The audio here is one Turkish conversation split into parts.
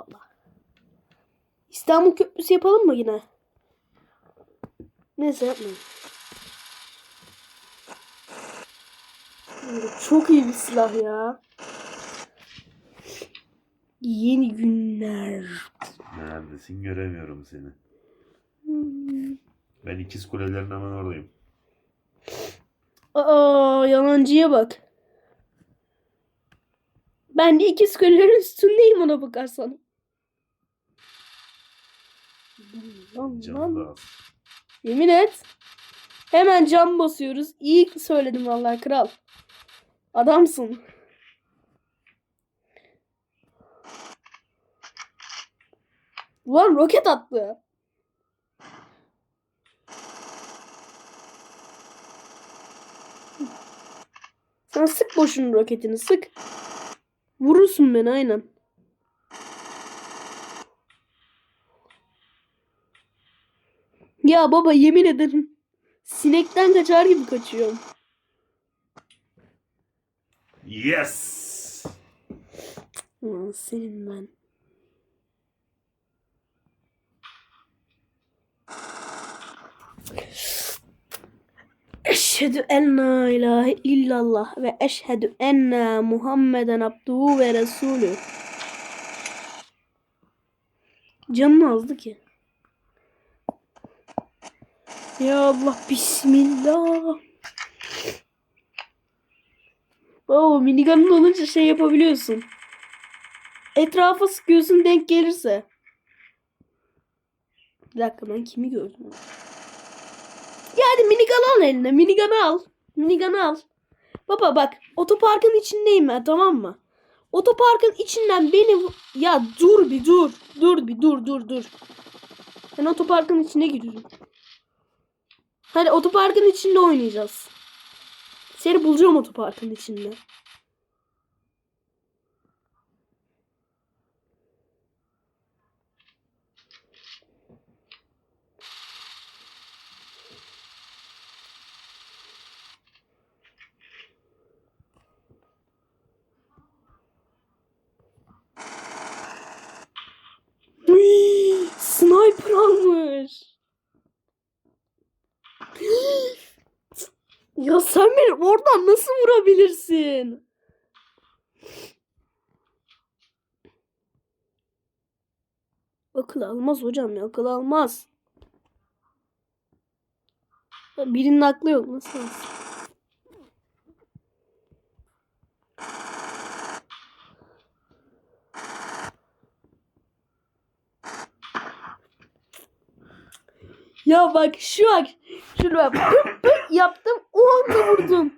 Allah. İstanbul Köprüsü yapalım mı yine? Neyse yapmayın. Çok iyi bir silah ya. Yeni günler. Neredesin göremiyorum seni. Hmm. Ben ikiz kulelerin hemen oradayım. Aa yalancıya bak. Ben de ikiz kulelerin üstündeyim ona bakarsan. Lan, lan. Yemin et. Hemen cam basıyoruz. İyi söyledim vallahi kral. Adamsın. Ulan roket attı. Sen sık boşun roketini sık. Vurursun beni aynen. Ya baba yemin ederim. Sinekten kaçar gibi kaçıyorum. Yes! Ulan senin ben. Eşhedü en la ilahe illallah ve eşhedü enne Muhammeden abduhu ve resulü. Canım azdı ki. Ya Allah bismillah. Oo minigun'un olunca şey yapabiliyorsun. Etrafa sıkıyorsun denk gelirse. Bir dakika ben kimi gördüm? Ya hadi minigun al eline. Minigun al. Minigun al. Baba bak otoparkın içindeyim ben tamam mı? Otoparkın içinden beni... Ya dur bir dur. Dur bir dur dur dur. Ben otoparkın içine giriyorum. Hadi otoparkın içinde oynayacağız. Seni bulacağım otoparkın içinde. Sen beni oradan nasıl vurabilirsin? Akıl almaz hocam ya akıl almaz. Birinin aklı yok nasıl? Ya bak şu bak. Şunu bak. Pıp pıp yaptım. O anda vurdum.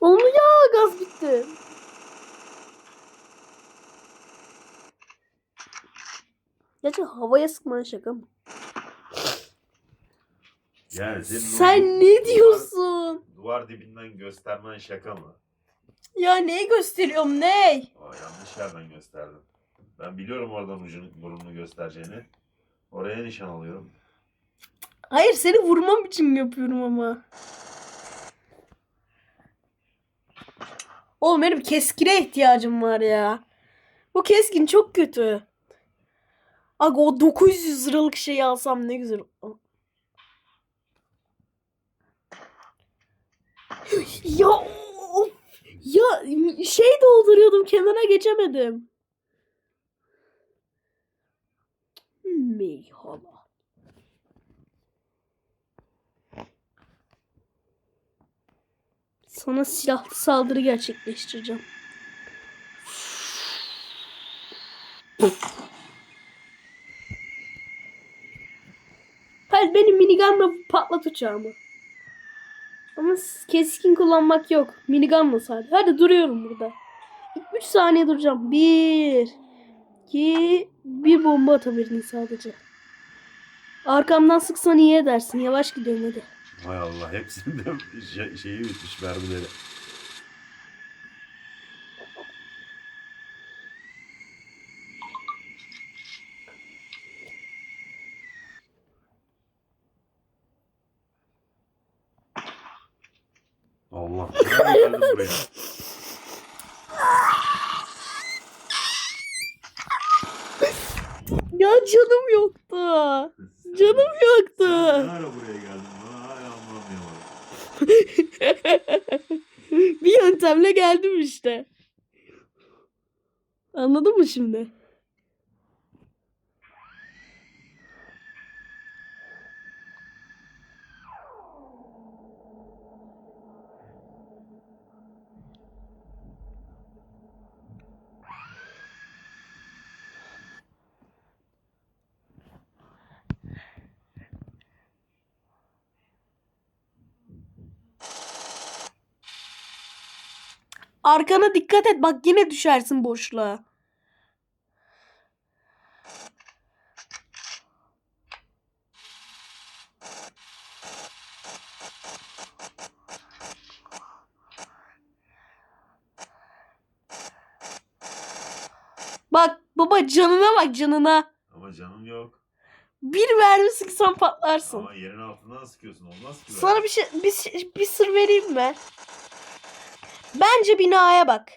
Olmuyor ya gaz bitti. Gerçi havaya sıkman şaka mı? Yani o Sen duvar- ne diyorsun? Duvar dibinden göstermen şaka mı? Ya neyi gösteriyorum ney? Aa, yanlış yerden gösterdin. Ben biliyorum oradan ucunu burnunu göstereceğini. Oraya nişan alıyorum. Hayır seni vurmam için yapıyorum ama. Oğlum benim keskine ihtiyacım var ya. Bu keskin çok kötü. Aga o 900 liralık şeyi alsam ne güzel. ya ya şey dolduruyordum kenara geçemedim. Meyhala. Sana silahlı saldırı gerçekleştireceğim. Hayır benim minigunla patlat uçağımı. Ama keskin kullanmak yok. Minigunla sadece. Hadi duruyorum burada. 3 saniye duracağım. 1 2 bir bomba atabilirdin sadece. Arkamdan sıksan iyi edersin. Yavaş gidiyorum hadi. Hay Allah hepsinde şey, şeyi bitmiş mermileri. geldim buraya. Ya canım yoktu. Canım yoktu. ne ara buraya geldin? Bana hala anlamıyorum. Bir yöntemle geldim işte. Anladın mı şimdi? Arkana dikkat et bak yine düşersin boşluğa. Bak baba canına bak canına. Ama canım yok. Bir mermi sıksan patlarsın. Ama yerin altından sıkıyorsun. Olmaz ki. böyle. Sana bir şey bir, şey- bir sır vereyim mi? Bence binaya bak.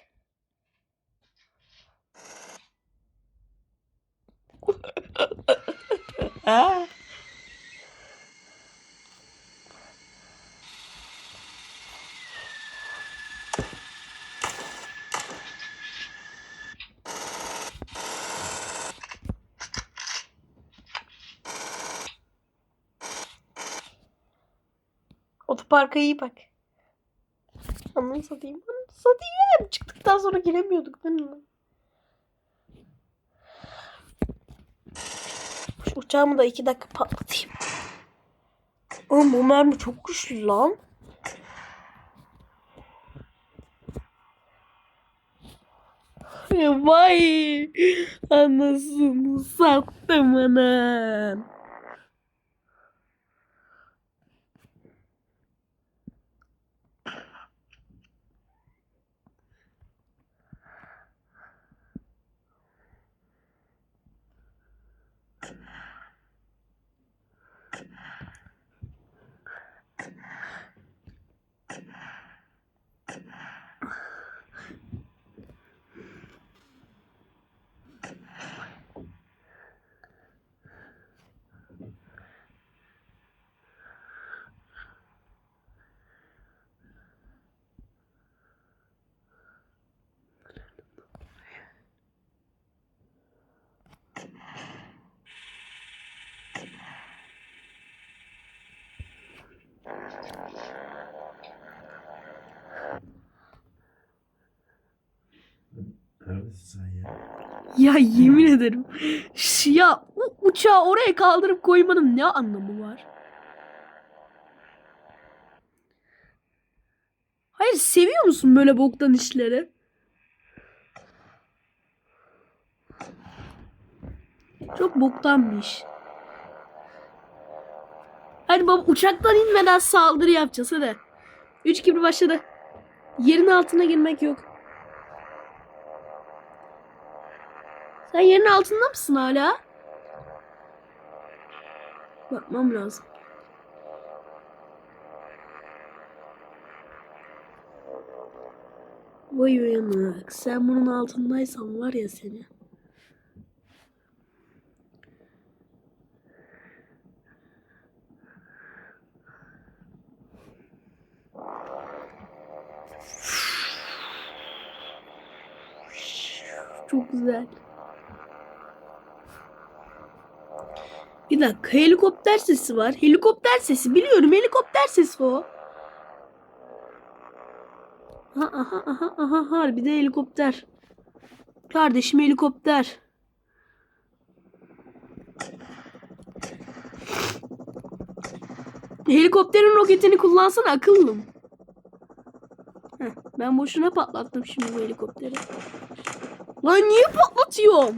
Ha? Otoparka iyi bak. Anını satayım. Anını satayım. Çıktıktan sonra giremiyorduk değil mi? Şu uçağımı da iki dakika patlatayım. Oğlum bu mermi çok güçlü lan. Vay. Anasını sattım anan. Neredesin sen ya? Ya yemin ederim. Ş- Ya u- uçağı oraya kaldırıp koymanın ne anlamı var? Hayır seviyor musun böyle boktan işleri? Çok boktan bir iş. Hadi baba uçaktan inmeden saldırı yapacağız hadi. 3 gibi başladı. Yerin altına girmek yok. Sen yerin altında mısın hala? Bakmam lazım. Vay uyanık. Sen bunun altındaysan var ya seni. Çok güzel. Bir dakika helikopter sesi var. Helikopter sesi biliyorum helikopter sesi o. Aha aha aha aha harbi de helikopter. Kardeşim helikopter. Helikopterin roketini kullansana akıllım. Heh, ben boşuna patlattım şimdi bu helikopteri. Lan niye patlatıyorum?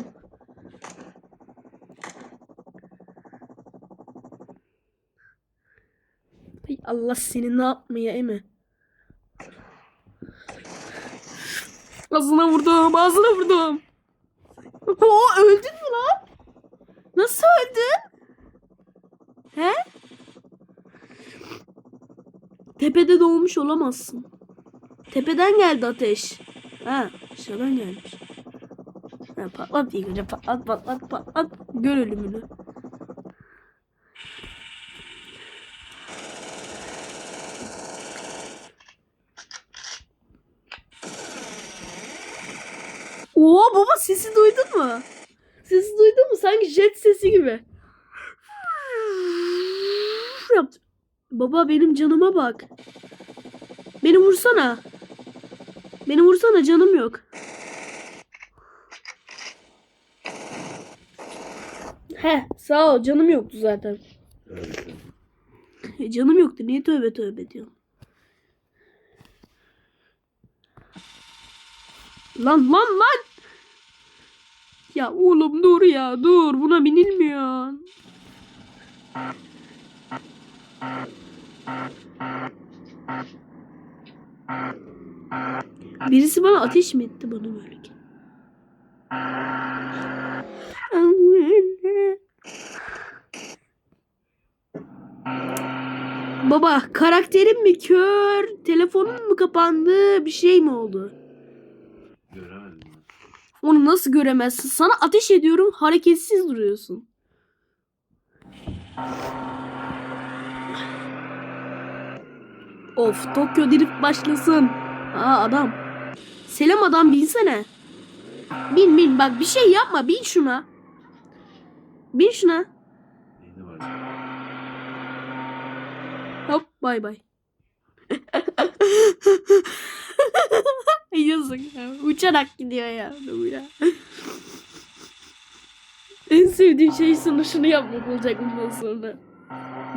Allah seni ne yapmaya emi. Ağzına vurdum, ağzına vurdum. Oo, öldün mü lan? Nasıl öldün? He? Tepede doğmuş olamazsın. Tepeden geldi ateş. Ha aşağıdan gelmiş. Ha, patlat ilk önce patlat patlat patlat. Gör ölümünü. Oo baba sesi duydun mu? Sesi duydun mu? Sanki jet sesi gibi. Yaptı. Baba benim canıma bak. Beni vursana. Beni vursana canım yok. He sağ ol canım yoktu zaten. E, canım yoktu niye tövbe tövbe diyorsun. Lan lan lan. Ya oğlum dur ya dur buna binilmiyor. Birisi bana ateş mi etti bana böyle ki? Baba karakterim mi kör? Telefonum mu kapandı? Bir şey mi oldu? Göremedim. Onu nasıl göremezsin? Sana ateş ediyorum hareketsiz duruyorsun. Of Tokyo Drift başlasın. Aa adam. Selam adam binsene. Bin bin bak bir şey yapma bin şuna. Bin şuna. Hop bay bay. Yazık ya. Uçarak gidiyor ya. bu ya. en sevdiğim şey sana şunu yapmak olacak bundan sonra.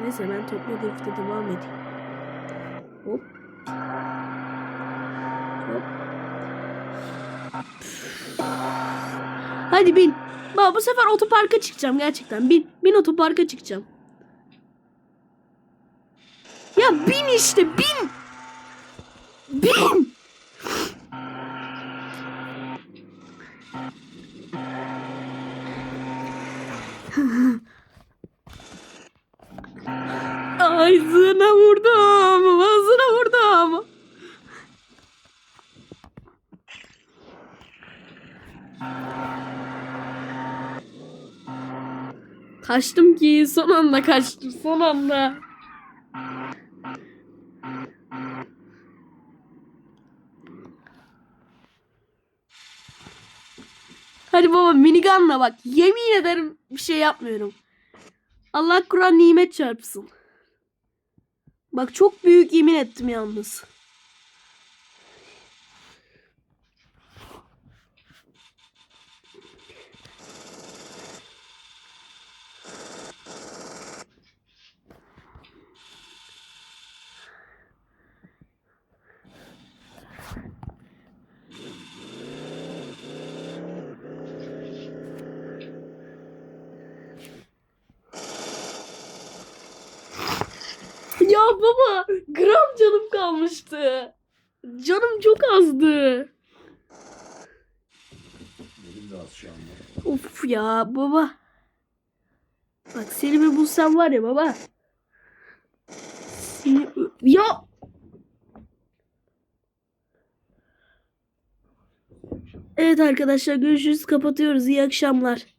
Neyse ben Tokyo Drift'e devam edeyim. Hop. Hop. Hadi bin. Baba bu sefer otoparka çıkacağım gerçekten. Bin. Bin otoparka çıkacağım. Ya bin işte bin. Bin. Ağzına vurdum. Ağzına vurdum. Kaçtım ki son anda kaçtım son anda. Hadi baba minigunla bak. Yemin ederim bir şey yapmıyorum. Allah Kur'an nimet çarpsın. Bak çok büyük yemin ettim yalnız. Ya baba gram canım kalmıştı. Canım çok azdı. Benim de az şu anda. Of ya baba. Bak seni bir bulsam var ya baba. Seni... Ya Evet arkadaşlar görüşürüz kapatıyoruz iyi akşamlar.